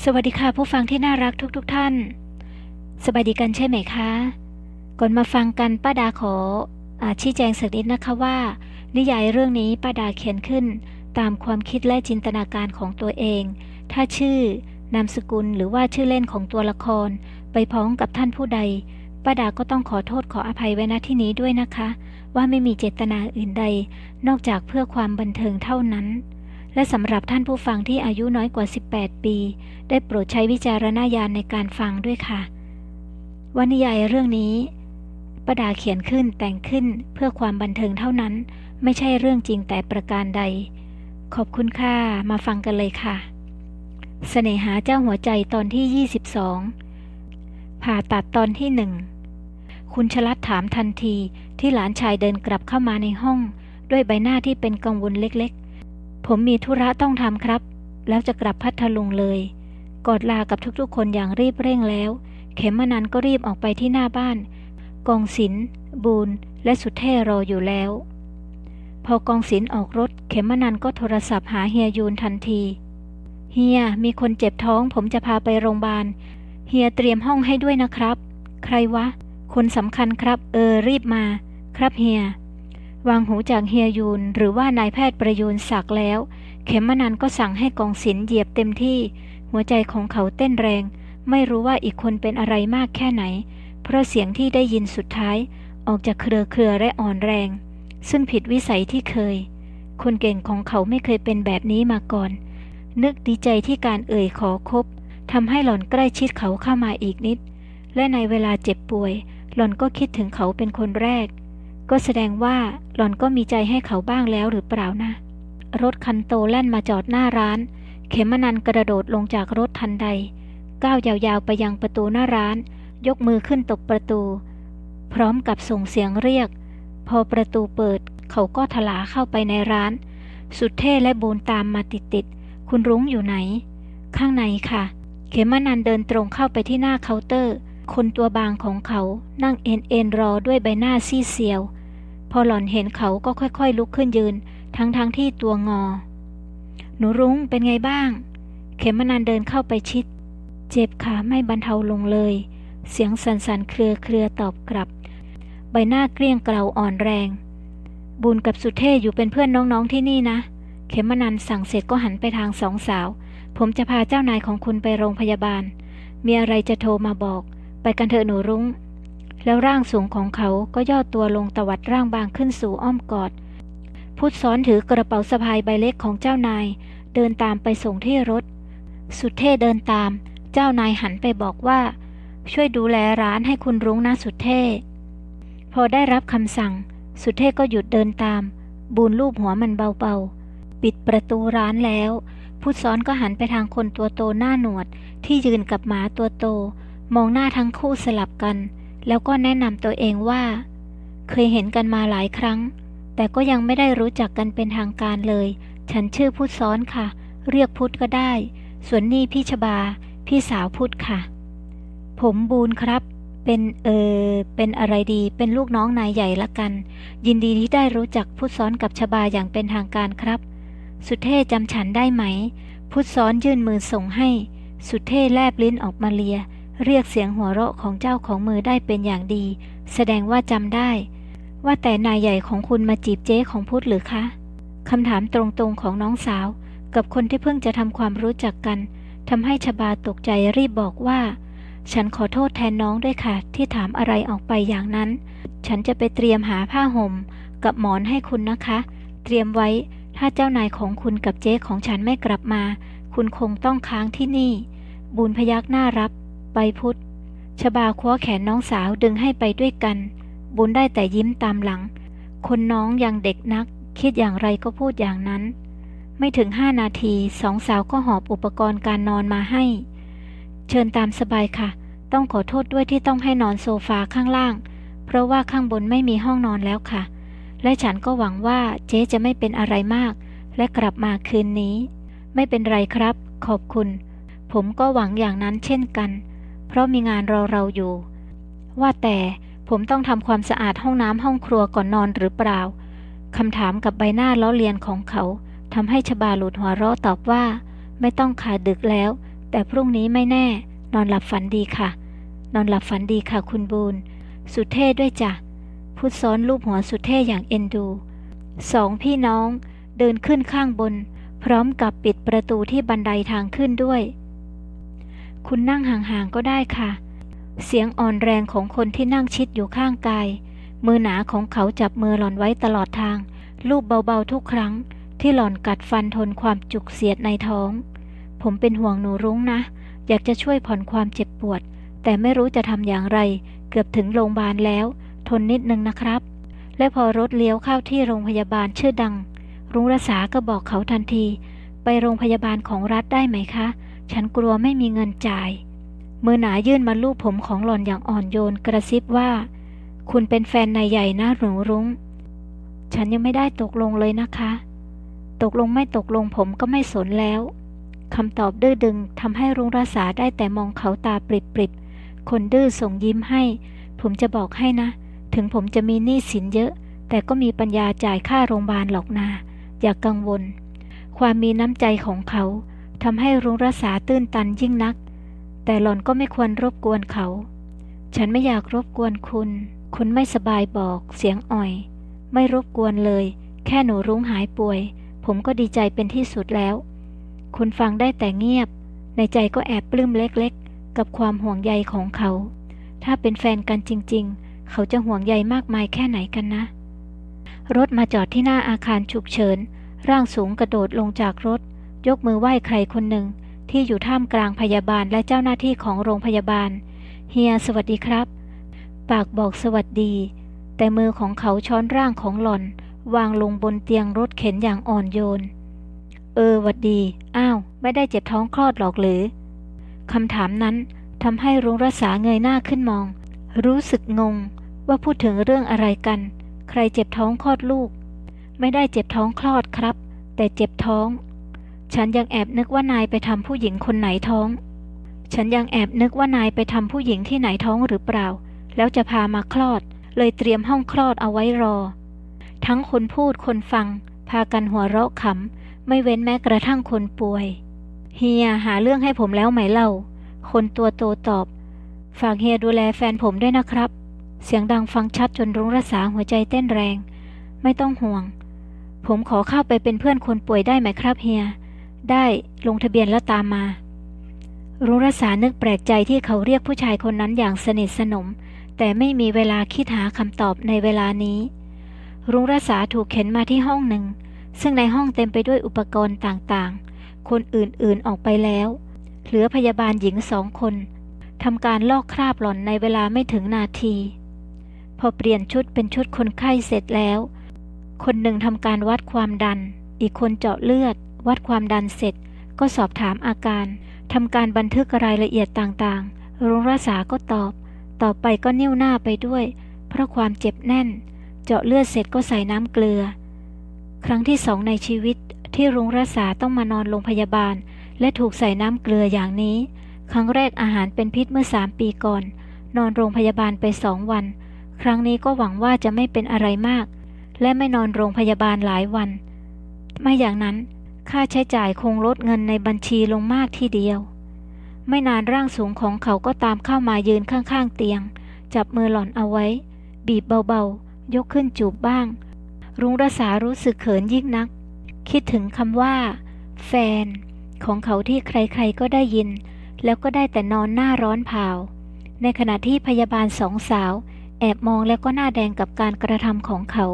สวัสดีค่ะผู้ฟังที่น่ารักทุกๆทท่าน สบายดีกันใช่ไหมคะ ก่อนมาฟังกันป้าดาขออชี้แจงสักนิดนะคะว่า นิยายเรื่องนี้ป้าดาเขียนขึ้น ตามความคิดและจินตนาการของตัวเอง ถ้าชื่อนามสกุลหรือว่าชื่อเล่นของตัวละคร ไปพ้องกับท่านผู้ใดป้าดาก็ต้องขอโทษขออภัยไว้ณที่นี้ด้วยนะคะ ว่าไม่มีเจตนาอื่นใด นอกจากเพื่อความบันเทิงเท่านั้น และสำหรับท่านผู้ฟังที่อายุน้อยกว่า 18 ปี ได้โปรดใช้วิจารณญาณในการฟังด้วยค่ะวานิยายเรื่องนี้ประดาเขียนขึ้นแต่งขึ้นเพื่อความบันเทิงเท่านั้น ไม่ใช่เรื่องจริงแต่ประการใด ขอบคุณค่ะ มาฟังกันเลยค่ะเสน่หาเจ้าหัวใจตอนที่ 22 ผ่าตัดตอนที่หนึ่งคุณชลัดถามทันทีที่หลานชายเดินกลับเข้ามาในห้อง ด้วยใบหน้าที่เป็นกังวลเล็ก ผมมีธุระต้องทำครับ แล้วจะกลับพัทลุงเลย กอดลากับทุกๆ คนอย่างรีบเร่งแล้ว เขมนันก็รีบออกไปที่หน้าบ้าน กองศิลบูนและสุเท่รออยู่แล้ว พอกองศิลออกรถ เขมนันก็โทรศัพท์หาเฮียยูนทันที เฮียมีคนเจ็บท้อง ผมจะพาไปโรงพยาบาล เฮียเตรียมห้องให้ด้วยนะครับ ใครวะ คนสำคัญครับ เออรีบมา ครับเฮีย วางหูจากเฮียยูนหรือว่านายแพทย์ประยูนสักแล้ว เขมนันก็สั่งให้กองศิลเหยียบเต็มที่ หัวใจของเขาเต้นแรง ไม่รู้ว่าอีกคนเป็นอะไรมากแค่ไหน เพราะเสียงที่ได้ยินสุดท้าย ออกจากเครือเครือและอ่อนแรง ซึ่งผิดวิสัยที่เคย คนเก่งของเขาไม่เคยเป็นแบบนี้มาก่อน นึกดีใจที่การเอ่ยขอคบทำให้หล่อนใกล้ชิดเขาเข้ามาอีกนิด และในเวลาเจ็บป่วย หล่อนก็คิดถึงเขาเป็นคนแรก ก็แสดงว่าหล่อนก็มีใจให้เขาบ้างแล้วหรือเปล่านะ รถคันโตแล่นมาจอดหน้าร้าน เขมนันกระโดดลงจากรถทันใด ก้าวยาวๆไปยังประตูหน้าร้าน ยกมือขึ้นตบประตู พร้อมกับส่งเสียงเรียก พอประตูเปิด เขาก็ถลาเข้าไปในร้าน สุดเท่และบูนตามมาติดๆคุณรุ้งอยู่ไหน ข้างในค่ะ เขมนันเดินตรงเข้าไปที่หน้าเคาน์เตอร์ คนตัวบางของเขานั่งเอ็นเอ็นรอด้วยใบหน้าซีเซียว พอหล่อนเห็นเขาก็ค่อยๆ ลุกขึ้นยืน ทั้งๆทที่ตัวงอ หนูรุ้งเป็นไงบ้าง เขมนันเดินเข้าไปชิด เจ็บขาไม่บรรเทาลงเลย เสียงสั่นๆเครือเครือตอบกลับ ใบหน้าเกลี้ยงเกลาอ่อนแรง บุญกับสุเทพอยู่เป็นเพื่อนน้องๆที่นี่นะ เขมนันสั่งเสร็จก็หันไปทางสองสาว ผมจะพาเจ้านายของคุณไปโรงพยาบาล มีอะไรจะโทรมาบอก ไปกันเถอะหนูรุ้ง แล้วร่างสูงของเขาก็ย่อตัวลงตวัดร่างบางขึ้นสู่อ้อมกอด พุทธซ้อนถือกระเป๋าสะพายใบเล็กของเจ้านาย เดินตามไปส่งที่รถ สุดเท่เดินตาม เจ้านายหันไปบอกว่า ช่วยดูแลร้านให้คุณรุ้งนะสุดเท่พอได้รับคำสั่ง สุดเท่ก็หยุดเดินตาม บูนรูปหัวมันเบาๆ ปิดประตูร้านแล้วพุทธซ้อนก็หันไปทางคนตัวโตหน้าหนวดที่ยืนกับหมาตัวโต มองหน้าทั้งคู่สลับกัน แล้วก็แนะนำตัวเองว่า เคยเห็นกันมาหลายครั้ง แต่ก็ยังไม่ได้รู้จักกันเป็นทางการเลย ฉันชื่อพุทธซ้อนค่ะ เรียกพุทธก็ได้ ส่วนนี่พี่ชบา พี่สาวพุทธค่ะ ผมบูนครับ เป็นเออเป็นอะไรดี เป็นลูกน้องนายใหญ่ละกัน ยินดีที่ได้รู้จักพุทธซ้อนกับชบาอย่างเป็นทางการครับ สุเทพจำฉันได้ไหม พุทธซ้อนยื่นมือส่งให้ สุเทพแลบลิ้นออกมาเลีย เรียกเสียงหัวเราะของเจ้าของมือได้เป็นอย่างดี แสดงว่าจำได้ ว่าแต่นายใหญ่ของคุณมาจีบเจ๊ของพุทธหรือคะคำถามตรงๆของน้องสาว กับคนที่เพิ่งจะทำความรู้จักกันทำให้ชบาตกใจรีบบอกว่า ฉันขอโทษแทนน้องด้วยค่ะ ที่ถามอะไรออกไปอย่างนั้น ฉันจะไปเตรียมหาผ้าห่ม กับหมอนให้คุณนะคะ เตรียมไว้ถ้าเจ้านายของคุณกับเจ๊ของฉันไม่กลับมา คุณคงต้องค้างที่นี่ บุญพยักหน้ารับ ไปพุทธชบาคว้าแขนน้องสาวดึงให้ไปด้วยกัน บุญได้แต่ยิ้มตามหลัง คนน้องยังเด็กนัก คิดอย่างไรก็พูดอย่างนั้น ไม่ถึงห้านาทีสองสาวก็หอบอุปกรณ์การนอนมาให้ เชิญตามสบายค่ะ ต้องขอโทษด้วยที่ต้องให้นอนโซฟาข้างล่าง เพราะว่าข้างบนไม่มีห้องนอนแล้วค่ะ และฉันก็หวังว่าเจ๊จะไม่เป็นอะไรมาก และกลับมาคืนนี้ ไม่เป็นไรครับ ขอบคุณ ผมก็หวังอย่างนั้นเช่นกัน เพราะมีงานรอเราอยู่ ว่าแต่ผมต้องทำความสะอาดห้องน้ำห้องครัวก่อนนอนหรือเปล่าคำถามกับใบหน้าล้อเลียนของเขาทำให้ชบาหลุดหัวเราะตอบว่า ไม่ต้องขาดึกแล้ว แต่พรุ่งนี้ไม่แน่ นอนหลับฝันดีค่ะ นอนหลับฝันดีค่ะคุณบูนสุดเท่ด้วยจ้ะพูดซ้อนรูปหัวสุดเท่อย่างเอ็นดูสองพี่น้องเดินขึ้นข้างบน พร้อมกับปิดประตูที่บันไดทางขึ้นด้วย คุณนั่งห่างๆก็ได้ค่ะ เสียงอ่อนแรงของคนที่นั่งชิดอยู่ข้างกาย มือหนาของเขาจับมือหล่อนไว้ตลอดทาง ลูบเบาๆทุกครั้ง ที่หล่อนกัดฟันทนความจุกเสียดในท้อง ผมเป็นห่วงหนูรุ้งนะ อยากจะช่วยผ่อนความเจ็บปวด แต่ไม่รู้จะทำอย่างไร เกือบถึงโรงพยาบาลแล้ว ทนนิดนึงนะครับ และพอรถเลี้ยวเข้าที่โรงพยาบาลชื่อดัง รุ้งรัษาก็บอกเขาทันที ไปโรงพยาบาลของรัฐได้ไหมคะ ฉันกลัวไม่มีเงินจ่าย มือหนายื่นมาลูบผมของหล่อนอย่างอ่อนโยนกระซิบว่า คุณเป็นแฟนนายใหญ่นะหนูรุง้ง ฉันยังไม่ได้ตกลงเลยนะคะ ตกลงไม่ตกลงผมก็ไม่สนแล้วคำตอบดื้อดึงทำให้รุ้งรัษาได้แต่มองเขาตาปริบๆ คนดื้อส่งยิ้มให้ ผมจะบอกให้นะ ถึงผมจะมีหนี้สินเยอะ แต่ก็มีปัญญาจ่ายค่าโรงพยาบาลหรอกนาอย่ากกังวล ความมีน้ำใจของเขา ทำให้รุ้งรัษาตื้นตันยิ่งนัก แต่หล่อนก็ไม่ควรรบกวนเขา ฉันไม่อยากรบกวนคุณ คุณไม่สบายบอกเสียงอ่อย ไม่รบกวนเลย แค่หนูรุ้งหายป่วย ผมก็ดีใจเป็นที่สุดแล้ว คุณฟังได้แต่เงียบ ในใจก็แอบปลื้มเล็กๆ กับความห่วงใยของเขา ถ้าเป็นแฟนกันจริงๆ เขาจะห่วงใยมากมายแค่ไหนกันนะ รถมาจอดที่หน้าอาคารฉุกเฉิน ร่างสูงกระโดดลงจากรถ ยกมือไหว้ใครคนหนึ่ง ที่อยู่ท่ามกลางพยาบาลและเจ้าหน้าที่ของโรงพยาบาล เฮียสวัสดีครับ ปากบอกสวัสดี แต่มือของเขาช้อนร่างของหล่อน วางลงบนเตียงรถเข็นอย่างอ่อนโยน เออวัดดี อ้าว ไม่ได้เจ็บท้องคลอดหรอกหรือคำถามนั้นทำให้รุงรัษาเงยหน้าขึ้นมอง รู้สึกงงว่าพูดถึงเรื่องอะไรกัน ใครเจ็บท้องคลอดลูก ไม่ได้เจ็บท้องคลอดครับ แต่เจ็บท้อง ฉันยังแอบนึกว่านายไปทำผู้หญิงคนไหนท้อง ฉันยังแอบนึกว่านายไปทำผู้หญิงที่ไหนท้องหรือเปล่า แล้วจะพามาคลอด เลยเตรียมห้องคลอดเอาไว้รอ ทั้งคนพูดคนฟัง พากันหัวเราะขำ ไม่เว้นแม้กระทั่งคนป่วย เฮียหาเรื่องให้ผมแล้วไหมเล่า คนตัวโตตอบ ฝากเฮียดูแลแฟนผมด้วยนะครับ เสียงดังฟังชัดจนรุ้งรัษาหัวใจเต้นแรง ไม่ต้องห่วง ผมขอเข้าไปเป็นเพื่อนคนป่วยได้ไหมครับเฮีย ได้ลงทะเบียนแล้วตามมา รุ้งรัษานึกแปลกใจที่เขาเรียกผู้ชายคนนั้นอย่างสนิทสนม แต่ไม่มีเวลาคิดหาคำตอบในเวลานี้ รุงรัษาถูกเข็นมาที่ห้องหนึ่ง ซึ่งในห้องเต็มไปด้วยอุปกรณ์ต่างๆ คนอื่นๆออกไปแล้ว เหลือพยาบาลหญิงสองคนทำการลอกคราบหล่อนในเวลาไม่ถึงนาที พอเปลี่ยนชุดเป็นชุดคนไข้เสร็จแล้ว คนหนึ่งทำการวัดความดัน อีกคนเจาะเลือด วัดความดันเสร็จ ก็สอบถามอาการทำการบันทึกรายละเอียดต่างๆรุงรักษาก็ตอบ ต่อไปก็เนิ้วหน้าไปด้วย เพราะความเจ็บแน่น เจาะเลือดเสร็จก็ใส่น้ำเกลือ ครั้งที่สองในชีวิตที่รุงรักษาต้องมานอนโรงพยาบาล และถูกใส่น้ำเกลืออย่างนี้ ครั้งแรกอาหารเป็นพิษเมื่อสามปีก่อน นอนโรงพยาบาลไปสองวัน ครั้งนี้ก็หวังว่าจะไม่เป็นอะไรมาก และไม่นอนโรงพยาบาลหลายวัน ไม่อย่างนั้น ค่าใช้จ่ายคงลดเงินในบัญชีลงมากทีเดียว ไม่นานร่างสูงของเขาก็ตามเข้ามายืนข้างๆเตียง จับมือหล่อนเอาไว้ บีบเบาๆ ยกขึ้นจูบบ้าง รุงรสารู้สึกเขินยิ่งนัก คิดถึงคำว่า แฟน ของเขาที่ใครๆก็ได้ยิน แล้วก็ได้แต่นอนหน้าร้อนเผาในขณะที่พยาบาลสองสาว แอบมองแล้วก็หน้าแดงกับการกระทำของเขา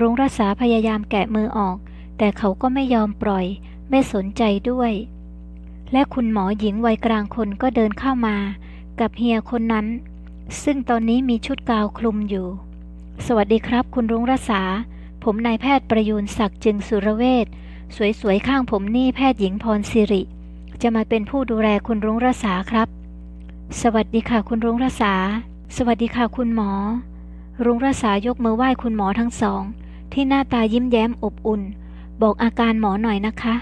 รุงรสาพยายามแกะมือออก แต่เขาก็ไม่ยอมปล่อย ไม่สนใจด้วย และคุณหมอหญิงวัยกลางคนก็เดินเข้ามา กับเฮียคนนั้น ซึ่งตอนนี้มีชุดกาวคลุมอยู่ สวัสดีครับ คุณรุ้งรษา ผมนายแพทย์ประยูนศักดิ์จึงสุรเวชสวยๆข้างผมนี่แพทย์หญิงพรสิริ จะมาเป็นผู้ดูแลคุณรุ้งรษาครับ สวัสดีค่ะคุณรุ้งรษา สวัสดีค่ะคุณหมอ รุ้งรษายกมือไหว้คุณหมอทั้งสอง ที่หน้าตายิ้มแย้มอบอุ่น บอกอาการหมอหน่อยนะคะ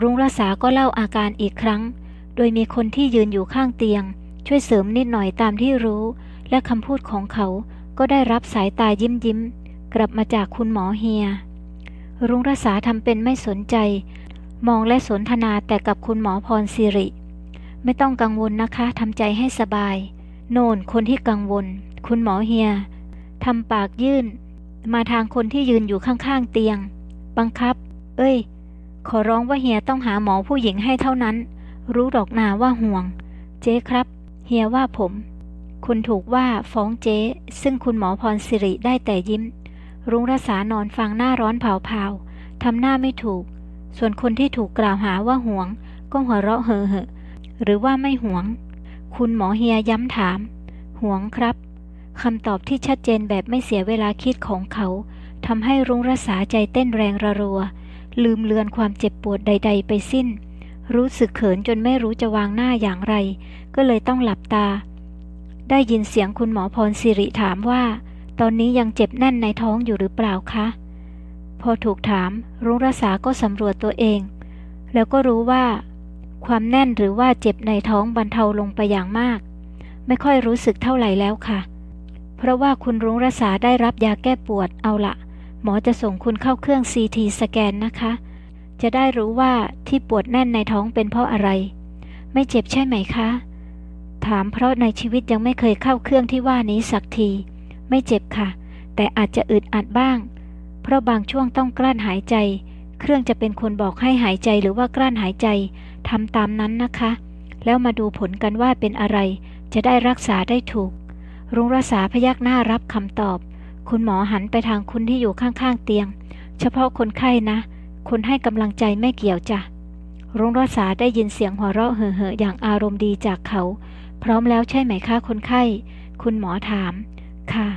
รุ้งรษาก็เล่าอาการอีกครั้ง โดยมีคนที่ยืนอยู่ข้างเตียง ช่วยเสริมนิดหน่อยตามที่รู้ และคำพูดของเขาก็ได้รับสายตายิ้มยิ้ม กลับมาจากคุณหมอเฮีย รุ้งรษาทำเป็นไม่สนใจ มองและสนทนาแต่กับคุณหมอพรสิริ ไม่ต้องกังวลนะคะทำใจให้สบาย โน่นคนที่กังวล คุณหมอเฮียทำปากยื่น มาทางคนที่ยืนอยู่ข้างๆเตียง บังคับ เอ้ย ขอร้องว่าเฮียต้องหาหมอผู้หญิงให้เท่านั้น รู้ดอกนาว่าห่วง เจ๊ครับ เฮียว่าผม คุณถูกว่าฟ้องเจ๊ ซึ่งคุณหมอพรสิริได้แต่ยิ้ม รุ้งรัษานอนฟังหน้าร้อนเผาๆทำหน้าไม่ถูก ส่วนคนที่ถูกกล่าวหาว่าห่วง ก็หัวเราะเห่อเหอะหรือว่าไม่ห่วง คุณหมอเฮียย้ำถาม ห่วงครับคำตอบที่ชัดเจนแบบไม่เสียเวลาคิดของเขา ทำให้รุ้งรัษาใจเต้นแรงระรัว ลืมเลือนความเจ็บปวดใด ๆ ไปสิ้น รู้สึกเขินจนไม่รู้จะวางหน้าอย่างไร ก็เลยต้องหลับตา ได้ยินเสียงคุณหมอพรสิริถามว่า ตอนนี้ยังเจ็บแน่นในท้องอยู่หรือเปล่าคะ พอถูกถาม รุ้งรัษาก็สำรวจตัวเอง แล้วก็รู้ว่า ความแน่นหรือว่าเจ็บในท้องบรรเทาลงไปอย่างมาก ไม่ค่อยรู้สึกเท่าไหร่แล้วค่ะ เพราะว่าคุณรุ้งรัษาได้รับยาแก้ปวดเอาละ หมอจะส่งคุณเข้าเครื่องซีทีสแกนนะคะ จะได้รู้ว่าที่ปวดแน่นในท้องเป็นเพราะอะไร ไม่เจ็บใช่ไหมคะ ถามเพราะในชีวิตยังไม่เคยเข้าเครื่องที่ว่านี้สักที ไม่เจ็บค่ะ แต่อาจจะอึดอัดบ้าง เพราะบางช่วงต้องกลั้นหายใจ เครื่องจะเป็นคนบอกให้หายใจหรือว่ากลั้นหายใจทำตามนั้นนะคะ แล้วมาดูผลกันว่าเป็นอะไร จะได้รักษาได้ถูก รุงรักษาพยักหน้ารับคำตอบ คุณหมอหันไปทางคุณที่อยู่ข้างๆเตียง เฉพาะคนไข้นะ คนให้กำลังใจไม่เกี่ยวจ้ะรุ่งรัษาได้ยินเสียงหัวเราะเห่อๆอย่างอารมณ์ดีจากเขา พร้อมแล้วใช่ไหมคะคนไข้ คุณหมอถาม ค่ะ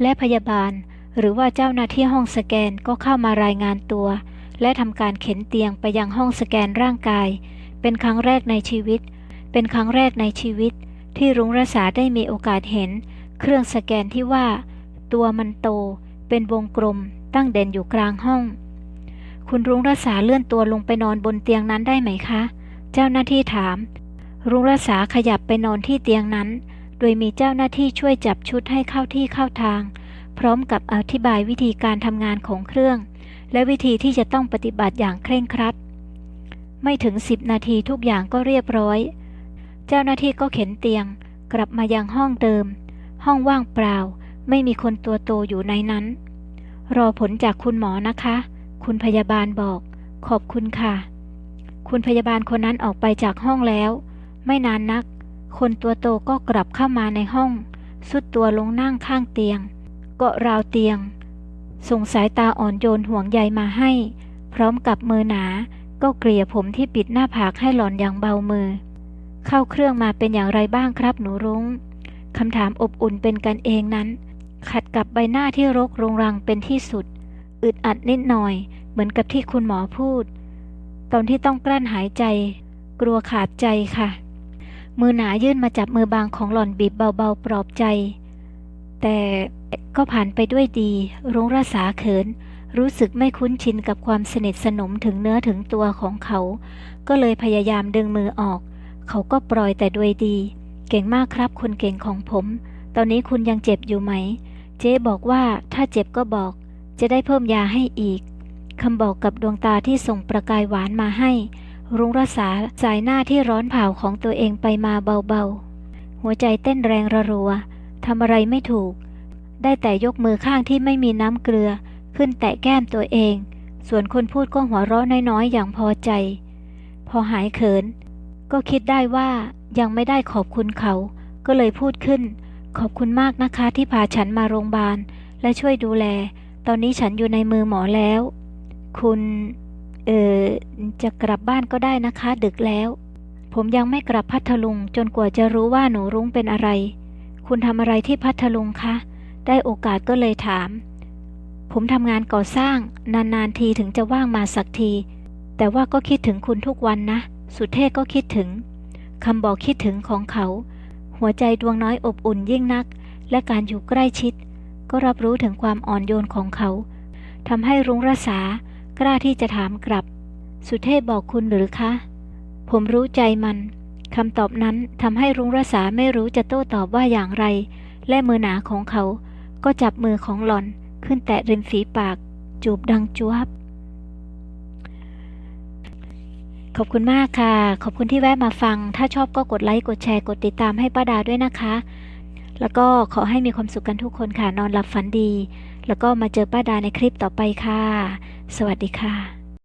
และพยาบาล หรือว่าเจ้าหน้าที่ห้องสแกนก็เข้ามารายงานตัว และทำการเข็นเตียงไปยังห้องสแกนร่างกาย เป็นครั้งแรกในชีวิต เป็นครั้งแรกในชีวิต ที่รุ้งรัษาได้มีโอกาสเห็น เครื่องสแกนที่ว่า ตัวมันโต เป็นวงกลม ตั้งเด่นอยู่กลางห้อง คุณรุ้งรัษาเลื่อนตัวลงไปนอนบนเตียงนั้นได้ไหมคะ เจ้าหน้าที่ถาม รุ้งรัษาขยับไปนอนที่เตียงนั้น โดยมีเจ้าหน้าที่ช่วยจับชุดให้เข้าที่เข้าทาง พร้อมกับอธิบายวิธีการทำงานของเครื่อง และวิธีที่จะต้องปฏิบัติอย่างเคร่งครัด ไม่ถึงสิบนาทีทุกอย่างก็เรียบร้อย เจ้าหน้าที่ก็เข็นเตียง กลับมายังห้องเดิม ห้องว่างเปล่า ไม่มีคนตัวโตอยู่ในนั้น รอผลจากคุณหมอนะคะ คุณพยาบาลบอก ขอบคุณค่ะ คุณพยาบาลคนนั้นออกไปจากห้องแล้ว ไม่นานนัก คนตัวโตก็กลับเข้ามาในห้อง สุดตัวลงนั่งข้างเตียง เกาะราวเตียง ส่งสายตาอ่อนโยนห่วงใยมาให้ พร้อมกับมือหนา ก็เกลี่ยผมที่ปิดหน้าผากให้หล่อนอย่างเบามือ เข้าเครื่องมาเป็นอย่างไรบ้างครับหนูรุง้งคำถามอบอุ่นเป็นกันเองนั้น ขัดกับใบหน้าที่รกรุงรังเป็นที่สุด อึดอัดนิดหน่อย เหมือนกับที่คุณหมอพูด ตอนที่ต้องกลั้นหายใจ กลัวขาดใจค่ะ มือหนายื่นมาจับมือบางของหล่อนบีบเบาๆ ปลอบใจ แต่ก็ผ่านไปด้วยดี รุ้งรัษาเขิน รู้สึกไม่คุ้นชินกับความสนิทสนมถึงเนื้อถึงตัวของเขา ก็เลยพยายามดึงมือออก เขาก็ปล่อยแต่ด้วยดี เก่งมากครับคนเก่งของผม ตอนนี้คุณยังเจ็บอยู่ไหม เจ๊บอกว่าถ้าเจ็บก็บอก จะได้เพิ่มยาให้อีกคำบอกกับดวงตาที่ส่งประกายหวานมาให้ รุงรัษาสายหน้าที่ร้อนเผาของตัวเองไปมาเบาๆ หัวใจเต้นแรงระรัวทำอะไรไม่ถูก ได้แต่ยกมือข้างที่ไม่มีน้ำเกลือ ขึ้นแตะแก้มตัวเอง ส่วนคนพูดก็หัวเราะน้อยๆ อย่างพอใจ พอหายเขิน ก็คิดได้ว่ายังไม่ได้ขอบคุณเขา ก็เลยพูดขึ้น ขอบคุณมากนะคะที่พาฉันมาโรงพยาบาล และช่วยดูแล ตอนนี้ฉันอยู่ในมือหมอแล้ว คุณ เออจะกลับบ้านก็ได้นะคะ ดึกแล้ว ผมยังไม่กลับพัทลุงจนกว่าจะรู้ว่าหนูรุ้งเป็นอะไร คุณทำอะไรที่พัทลุงคะ ได้โอกาสก็เลยถาม ผมทำงานก่อสร้าง นานๆทีถึงจะว่างมาสักที แต่ว่าก็คิดถึงคุณทุกวันนะ สุเทพก็คิดถึงคำบอกคิดถึงของเขา หัวใจดวงน้อยอบอุ่นยิ่งนัก และการอยู่ใกล้ชิด ก็รับรู้ถึงความอ่อนโยนของเขาทำให้รุ้งรัษากล้าที่จะถามกลับ สุเทพบอกคุณหรือคะ ผมรู้ใจมันคำตอบนั้นทำให้รุ้งรัษาไม่รู้จะโต้ตอบว่าอย่างไร และมือหนาของเขา ก็จับมือของหล่อนขึ้นแตะริมฝีปาก จูบดังจวบ ขอบคุณมากค่ะ ขอบคุณที่แวะมาฟัง ถ้าชอบก็กดไลค์ กดแชร์ กดติดตามให้ป้าดาด้วยนะคะ แล้วก็ขอให้มีความสุขกันทุกคนค่ะ นอนหลับฝันดี แล้วก็มาเจอป้าดาในคลิปต่อไปค่ะ สวัสดีค่ะ